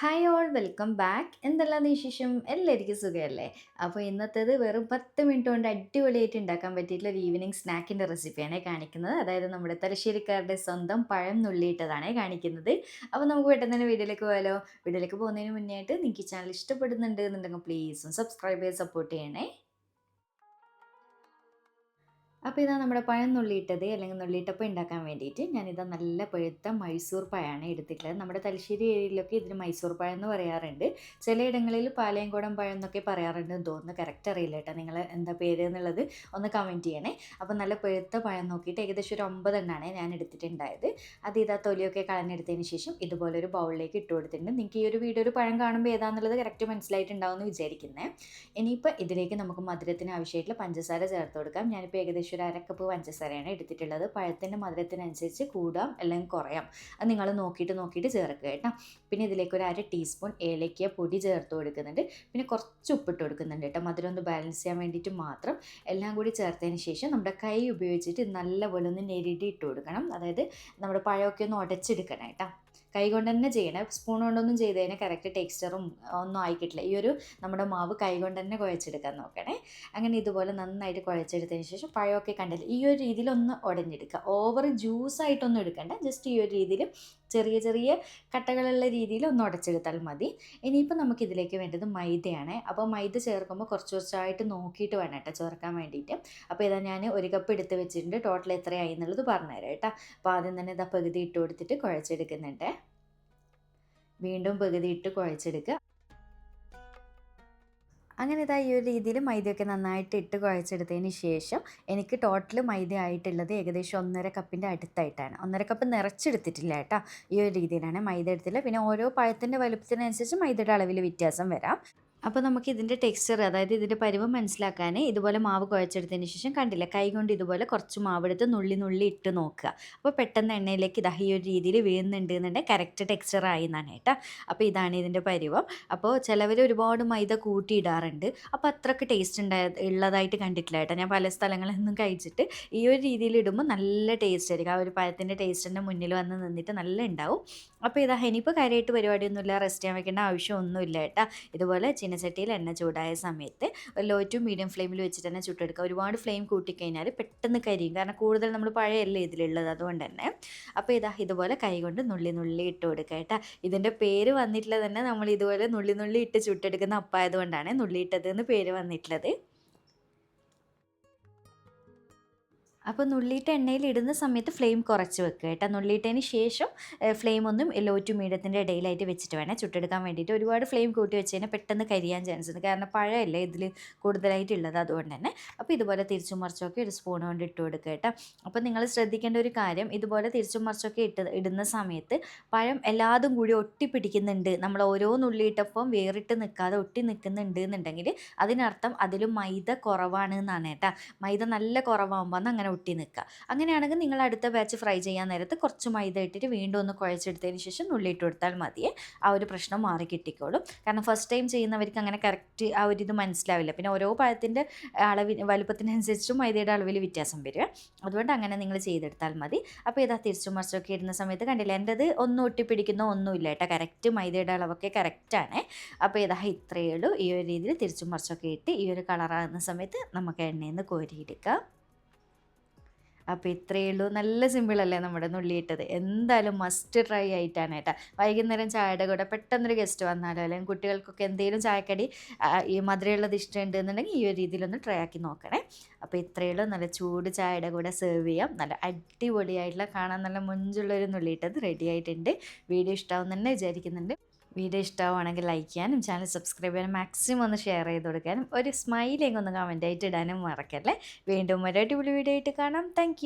Hi all welcome back എന്തെല്ലാം വിശേഷം? എല്ലാവർക്കും സുഖമല്ലേ? അപ്പോൾ ഇന്നത്തേത് വെറും പത്ത് മിനിറ്റ് കൊണ്ട് അടിപൊളിയായിട്ട് ഉണ്ടാക്കാൻ പറ്റിയിട്ടുള്ള ഒരു ഈവനിങ് സ്നാക്കിന്റെ റെസിപ്പിയാണ് കാണിക്കുന്നത്. അതായത് നമ്മുടെ തലശ്ശേരിക്കാരുടെ സ്വന്തം പഴം നുള്ളിയിട്ടതാണ് കാണിക്കുന്നത്. അപ്പോൾ നമുക്ക് പെട്ടെന്ന് തന്നെ വീഡിയോയിലേക്ക് പോയാലോ? വീഡിയോയിലേക്ക് പോകുന്നതിന് മുന്നേ ആയിട്ട് നിങ്ങൾക്ക് ചാനൽ ഇഷ്ടപ്പെടുന്നുണ്ട് എന്നുണ്ടെങ്കിൽ പ്ലീസും സബ്സ്ക്രൈബ് ചെയ്ത് സപ്പോർട്ട് ചെയ്യണേ. അപ്പോൾ ഇതാ നമ്മുടെ പഴം നുള്ളിയിട്ടത് അല്ലെങ്കിൽ നുള്ളിയിട്ടപ്പം ഉണ്ടാക്കാൻ വേണ്ടിയിട്ട് ഞാനിതാ നല്ല പഴുത്ത മൈസൂർ പഴമാണ് എടുത്തിട്ടുള്ളത്. നമ്മുടെ തലശ്ശേരി ഏരിയയിലൊക്കെ ഇതിന് മൈസൂർ പഴം എന്ന് പറയാറുണ്ട്. ചിലയിടങ്ങളിൽ പാലയംകോടൻ പഴം എന്നൊക്കെ പറയാറുണ്ട് എന്ന് തോന്നുന്നു. കറക്റ്റ് അറിയില്ല കേട്ടോ നിങ്ങൾ എന്താ പേര് എന്നുള്ളത്. ഒന്ന് കമന്റ് ചെയ്യണേ. അപ്പോൾ നല്ല പഴുത്ത പഴം നോക്കിയിട്ട് ഏകദേശം ഒരു ഒമ്പതെണ്ണമാണ് ഞാൻ എടുത്തിട്ടുണ്ടായത്. അത് ഇതാ തൊലിയൊക്കെ കളഞ്ഞെടുത്തതിന് ശേഷം ഇതുപോലെ ഒരു ബൗളിലേക്ക് ഇട്ട് കൊടുത്തിട്ടുണ്ട്. നിങ്ങൾക്ക് ഈ ഒരു വീഡിയോ ഒരു പഴം കാണുമ്പോൾ ഏതാണെന്നുള്ളത് കറക്റ്റ് മനസ്സിലായിട്ടുണ്ടാവും എന്ന് വിചാരിക്കുന്നത് ഇനിയിപ്പോൾ ഇതിലേക്ക് നമുക്ക് മധുരത്തിന് ആവശ്യമായിട്ടുള്ള പഞ്ചസാര ചേർത്ത് കൊടുക്കാം. ഞാനിപ്പോൾ ഏകദേശം ഒരു അരക്കപ്പ് പഞ്ചസാരയാണ് എടുത്തിട്ടുള്ളത്. പഴത്തിന്റെ മധുരത്തിനനുസരിച്ച് കൂടാം അല്ലെങ്കിൽ കുറയാം. അത് നിങ്ങൾ നോക്കിയിട്ട് നോക്കിയിട്ട് ചേർക്കുക കേട്ടോ. പിന്നെ ഇതിലേക്ക് ഒരു അര ടീസ്പൂൺ ഏലയ്ക്ക പൊടി ചേർത്ത് കൊടുക്കുന്നുണ്ട്. പിന്നെ കുറച്ച് ഉപ്പിട്ട് കൊടുക്കുന്നുണ്ട് കേട്ടോ. മധുരം ഒന്ന് ബാലൻസ് ചെയ്യാൻ വേണ്ടിയിട്ട് മാത്രം. എല്ലാം കൂടി ചേർത്തതിന് ശേഷം നമ്മുടെ കൈ ഉപയോഗിച്ചിട്ട് നല്ലപോലെ ഒന്ന് നെരിടി ഇട്ട് കൊടുക്കണം. അതായത് നമ്മുടെ പഴമൊക്കെ ഒന്ന് ഉടച്ചെടുക്കണം കേട്ടോ. കൈ കൊണ്ട് തന്നെ ചെയ്യണേ. സ്പൂൺ കൊണ്ടൊന്നും ചെയ്ത് കഴിഞ്ഞാൽ കറക്റ്റ് ടെക്സ്ചറും ഒന്നും ആയിക്കിട്ടില്ല. ഈ ഒരു നമ്മുടെ മാവ് കൈ കൊണ്ട് തന്നെ കുഴച്ചെടുക്കാൻ നോക്കണേ. അങ്ങനെ ഇതുപോലെ നന്നായിട്ട് കുഴച്ചെടുത്തതിന് ശേഷം പഴമൊക്കെ കണ്ടില്ല ഈ ഒരു രീതിയിൽ ഒന്ന് ഉടഞ്ഞെടുക്കുക ഓവർ ജ്യൂസ് ആയിട്ടൊന്നും എടുക്കണ്ട. ജസ്റ്റ് ഈ ഒരു രീതിയിൽ ചെറിയ ചെറിയ കട്ടകളുള്ള രീതിയിൽ ഒന്ന് ഉടച്ചെടുത്താൽ മതി. ഇനിയിപ്പോൾ നമുക്ക് ഇതിലേക്ക് വേണ്ടത് മൈദയാണ്. അപ്പോൾ മൈദ ചേർക്കുമ്പോൾ കുറച്ച് കുറച്ചായിട്ട് നോക്കിയിട്ട് വേണം കേട്ടോ ചേർക്കാൻ വേണ്ടിയിട്ട്. അപ്പോൾ ഇതാ ഞാൻ ഒരു കപ്പ് എടുത്ത് വെച്ചിട്ടുണ്ട്. ടോട്ടൽ എത്രയായി എന്നുള്ളത് പറഞ്ഞുതരാം കേട്ടോ. അപ്പോൾ ആദ്യം തന്നെ ഇതാ പകുതി ഇട്ട് കൊടുത്തിട്ട് കുഴച്ചെടുക്കുന്നുണ്ട്. വീണ്ടും പകുതി ഇട്ട് കുഴച്ചെടുക്കുക. അങ്ങനെ ഇതാ ഈ ഒരു രീതിയിൽ മൈദയൊക്കെ നന്നായിട്ട് ഇട്ട് കുഴച്ചെടുത്തതിന് ശേഷം എനിക്ക് ടോട്ടൽ മൈദ ആയിട്ടുള്ളത് ഏകദേശം ഒന്നര കപ്പിന്റെ അടുത്തായിട്ടാണ്. ഒന്നര കപ്പ് നിറച്ചെടുത്തിട്ടില്ല കേട്ടോ. ഈ ഒരു രീതിയിലാണ് മൈദ എടുത്തില്ല പിന്നെ ഓരോ പഴത്തിന്റെ വലുപ്പത്തിനനുസരിച്ച് മൈദയുടെ അളവിൽ വ്യത്യാസം വരാം. അപ്പോൾ നമുക്ക് ഇതിന്റെ ടെക്സ്ചർ അതായത് ഇതിന്റെ പരുവം മനസ്സിലാക്കാൻ ഇതുപോലെ മാവ് കുഴച്ചെടുത്തതിന് ശേഷം കണ്ടില്ല കൈ കൊണ്ട് ഇതുപോലെ കുറച്ച് മാവ് എടുത്ത് നുള്ളി നുള്ളി ഇട്ട് നോക്കുക. അപ്പോൾ പെട്ടെന്ന് എണ്ണയിലേക്ക് ഇതാ ഈ ഒരു രീതിയിൽ വീഴുന്നുണ്ട് എന്നുണ്ടെങ്കിൽ കറക്റ്റ് ടെക്സ്ചർ ആയി എന്നാണ് കേട്ടോ. അപ്പോൾ ഇതാണ് ഇതിന്റെ പരുവം. അപ്പോൾ ചിലവർ ഒരുപാട് മൈദ കൂട്ടിയിടാറുണ്ട്. അപ്പോൾ അത്രയ്ക്ക് ടേസ്റ്റ് ഉണ്ടായ ഉള്ളതായിട്ട് കണ്ടിട്ടില്ല കേട്ടോ. ഞാൻ പല സ്ഥലങ്ങളിൽ നിന്നും കഴിച്ചിട്ട് ഈ ഒരു രീതിയിൽ ഇടുമ്പോൾ നല്ല ടേസ്റ്റ് ആയിരിക്കും. ആ ഒരു പഴത്തിന്റെ ടേസ്റ്റിന്റെ മുന്നിൽ വന്ന് നിന്നിട്ട് നല്ല ഉണ്ടാവും. അപ്പോൾ ഇതാ ഇനിയിപ്പോൾ കാര്യമായിട്ട് പരിപാടിയൊന്നുമില്ല. റെസ്റ്റ് ചെയ്യാൻ വെക്കേണ്ട ആവശ്യമൊന്നുമില്ല കേട്ടോ. ഇതുപോലെ ചീനച്ചട്ടിയിൽ എണ്ണ ചൂടായ സമയത്ത് ഒരു ലോ ടു മീഡിയം ഫ്ലെയിമിൽ വെച്ചിട്ട് തന്നെ ചുട്ടെടുക്കുക. ഒരുപാട് ഫ്ലെയിം കൂട്ടിക്കഴിഞ്ഞാൽ പെട്ടെന്ന് കരിയും. കാരണം കൂടുതൽ നമ്മൾ പഴയല്ലേ ഇതിലുള്ളത്. അതുകൊണ്ട് തന്നെ അപ്പോൾ ഇതാ ഇതുപോലെ കൈ കൊണ്ട് നുള്ളി നുള്ളി ഇട്ട് കൊടുക്കുക കേട്ടോ. ഇതിന്റെ പേര് വന്നിട്ടുള്ളത് തന്നെ നമ്മൾ ഇതുപോലെ നുള്ളി നുള്ളി ഇട്ട് ചുട്ടെടുക്കുന്ന അപ്പായതുകൊണ്ടാണ് നുള്ളിയിട്ടത് എന്ന് പേര് വന്നിട്ടുള്ളത്. അപ്പോൾ നുള്ളിയിട്ട എണ്ണയിൽ ഇടുന്ന സമയത്ത് ഫ്ലെയിം കുറച്ച് വെക്കുക കേട്ടോ. നുള്ളിയിട്ടതിന് ശേഷം ഫ്ലെയിം ഒന്നും ലോ ടു മീഡിയത്തിന്റെ ഇടയിലായിട്ട് വെച്ചിട്ട് വേണം. ചുട്ടെടുക്കാൻ വേണ്ടിയിട്ട് ഒരുപാട് ഫ്ലെയിം കൂട്ടി വെച്ച് കഴിഞ്ഞാൽ പെട്ടെന്ന് കരിയാൻ ചാൻസ് ഉണ്ട്. കാരണം പഴമല്ലേ ഇതിൽ കൂടുതലായിട്ടുള്ളത് അതുകൊണ്ട് തന്നെ. അപ്പോൾ ഇതുപോലെ തിരിച്ചും മറിച്ചൊക്കെ ഒരു സ്പൂൺ കൊണ്ട് ഇട്ട് കൊടുക്കുക കേട്ടോ. അപ്പോൾ നിങ്ങൾ ശ്രദ്ധിക്കേണ്ട ഒരു കാര്യം ഇതുപോലെ തിരിച്ചും മറിച്ചൊക്കെ ഇട്ട് ഇടുന്ന സമയത്ത് പഴം എല്ലാതും കൂടി ഒട്ടിപ്പിടിക്കുന്നുണ്ട് നമ്മൾ ഓരോ നുള്ളിയിട്ടപ്പം വേറിട്ട് നിൽക്കാതെ ഒട്ടി നിൽക്കുന്നുണ്ട് എന്നുണ്ടെങ്കിൽ അതിനർത്ഥം അതിലും മൈദ കുറവാണ് എന്നാണ് കേട്ടോ. മൈദ നല്ല കുറവാകുമ്പോൾ അങ്ങനെ ഒട്ടി നിൽക്കുക. അങ്ങനെയാണെങ്കിൽ നിങ്ങൾ അടുത്ത ബാച്ച് ഫ്രൈ ചെയ്യാൻ നേരത്ത് കുറച്ച് മൈദ ഇട്ടിട്ട് വീണ്ടും ഒന്ന് കുഴച്ചെടുത്തതിന് ശേഷം നുള്ളിയിട്ട് കൊടുത്താൽ മതിയേ ആ ഒരു പ്രശ്നം മാറി കിട്ടിക്കോളും. കാരണം ഫസ്റ്റ് ടൈം ചെയ്യുന്നവർക്ക് അങ്ങനെ കറക്റ്റ് ആ ഒരു ഇത് മനസ്സിലാവില്ല. പിന്നെ ഓരോ പഴത്തിന്റെ അളവിന് വലുപ്പത്തിനനുസരിച്ചും മൈദയുടെ അളവിൽ വ്യത്യാസം വരിക. അതുകൊണ്ട് അങ്ങനെ നിങ്ങൾ ചെയ്തെടുത്താൽ മതി. അപ്പോൾ ഇതാ തിരിച്ചും മറിച്ചൊക്കെ ഇടുന്ന സമയത്ത് കണ്ടില്ല എന്റെത് ഒന്നും ഒട്ടിപ്പിടിക്കുന്ന ഒന്നുമില്ല കേട്ടോ. കറക്റ്റ് മൈദയുടെ അളവൊക്കെ കറക്റ്റാണ് അപ്പോൾ ഇതാ ഇത്രയേ ഉള്ളൂ. ഈ ഒരു രീതിയിൽ തിരിച്ചും മറിച്ചൊക്കെ ഇട്ട് ഈ ഒരു കളറാകുന്ന സമയത്ത് നമുക്ക് എണ്ണയിൽ നിന്ന് കോരിയെടുക്കാം. അപ്പോൾ ഇത്രയേ ഉള്ളൂ. നല്ല സിമ്പിളല്ലേ നമ്മുടെ നുള്ളിയിട്ടത് എന്തായാലും മസ്റ്റ് ട്രൈ ആയിട്ടാണ് കേട്ടോ. വൈകുന്നേരം ചായയുടെ കൂടെ പെട്ടെന്നൊരു ഗസ്റ്റ് വന്നാലോ? അല്ലെങ്കിൽ കുട്ടികൾക്കൊക്കെ എന്തെങ്കിലും ചായക്കടി ഈ മധുരമുള്ളത് ഇഷ്ടമുണ്ട് എന്നുണ്ടെങ്കിൽ ഈ ഒരു രീതിയിലൊന്ന് ട്രൈ ആക്കി നോക്കണേ. അപ്പോൾ ഇത്രയേ ഉള്ളൂ. നല്ല ചൂട് ചായയുടെ കൂടെ സെർവ് ചെയ്യാം. നല്ല അടിപൊളിയായിട്ടുള്ള കാണാൻ നല്ല മുഞ്ചുള്ളൊരു നുള്ളിയിട്ടത് റെഡി ആയിട്ടുണ്ട്. വീഡിയോ ഇഷ്ടമാവും വിചാരിക്കുന്നുണ്ട്. വീഡിയോ ഇഷ്ടമാണെങ്കിൽ ലൈക്ക് ചെയ്യാനും ചാനൽ സബ്സ്ക്രൈബ് ചെയ്യാനും മാക്സിമം ഒന്ന് ഷെയർ ചെയ്ത് കൊടുക്കാനും ഒരു സ്മൈലിങ് ഒന്ന് കമന്റ് ആയിട്ട് ഇടാനും മറക്കല്ലേ? വീണ്ടും ഒരു അടിപൊളി വീഡിയോ ആയിട്ട് കാണാം. താങ്ക്